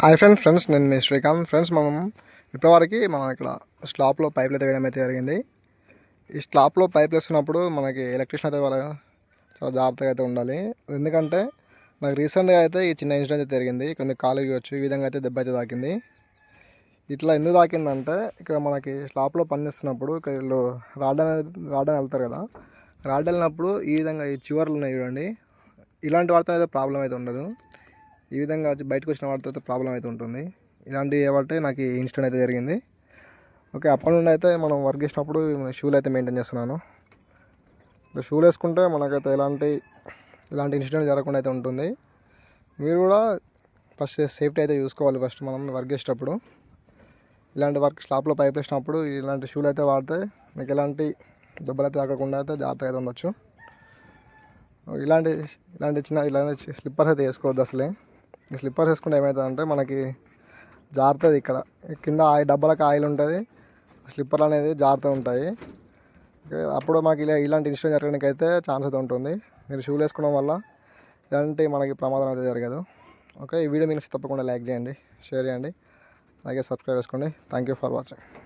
Hi friends friends నేను మీ Srikanth. Friends మనం ఇప్పటివరకు మనం ఇక్కడ స్లాప్లో పైపులు అయితే వేయడం అయితే జరిగింది. ఈ స్లాప్లో పైపులు వేస్తున్నప్పుడు మనకి ఎలక్ట్రిషన్ అయితే వాళ్ళ చాలా జాగ్రత్తగా అయితే ఉండాలి. ఎందుకంటే నాకు రీసెంట్గా అయితే ఈ చిన్న ఇన్సిడెంట్ అయితే జరిగింది. ఇక్కడ మీకు కాలు ఇవ్వచ్చు ఈ విధంగా అయితే దెబ్బ అయితే తాకింది. ఇట్లా ఎందుకు తాకిందంటే ఇక్కడ మనకి స్లాప్లో పనిచేస్తున్నప్పుడు ఇక్కడ వీళ్ళు రాడ్ అనేది రాడ్ అని వెళ్తారు కదా. రాడ్ వెళ్ళినప్పుడు ఈ విధంగా ఈ చివర్లు ఉన్నాయి చూడండి. ఇలాంటి వాటితో అయితే ప్రాబ్లం అయితే ఉండదు. ఈ విధంగా వచ్చి బయటకు వచ్చిన వాటి అయితే ప్రాబ్లం అయితే ఉంటుంది. ఇలాంటివి ఏమంటే నాకు ఇన్సిడెంట్ అయితే జరిగింది. ఓకే అప్పటి నుండి అయితే మనం వర్క్ చేసినప్పుడు షూలు అయితే మెయింటైన్ చేస్తున్నాను. షూలు వేసుకుంటే మనకైతే ఎలాంటి ఇలాంటి ఇన్సిడెంట్ జరగకుండా అయితే ఉంటుంది. మీరు కూడా ఫస్ట్ సేఫ్టీ అయితే చూసుకోవాలి ఫస్ట్ మనం వర్క్ చేసేటప్పుడు. ఇలాంటి వర్క్ స్లాప్లో పైప్ వేసినప్పుడు ఇలాంటి షూలు అయితే వాడితే మీకు ఎలాంటి దెబ్బలు అయితే తాకకుండా అయితే జాగ్రత్తగా అయితే ఉండొచ్చు. ఇలాంటి ఇలాంటి చిన్న ఇలాంటి స్లిప్పర్స్ అయితే వేసుకోవద్దు అసలే. స్లిప్పర్స్ వేసుకుంటే ఏమవుతుందంటే మనకి జారుతుంది ఇక్కడ. కింద ఆయిల్ డబ్బాలకు ఆయిల్ ఉంటుంది. స్లిప్పర్లు అనేది జారుతూ ఉంటాయి. అప్పుడు మాకు ఇలా ఇలాంటి ఇన్సిడెంట్ జరగడానికి అయితే ఛాన్స్ అయితే ఉంటుంది. మీరు షూలు వేసుకోవడం వల్ల ఇలాంటి మనకి ప్రమాదం అయితే జరగదు. ఓకే ఈ వీడియో మీకు తప్పకుండా లైక్ చేయండి షేర్ చేయండి. అలాగే సబ్స్క్రైబ్ చేసుకోండి. Thank you for watching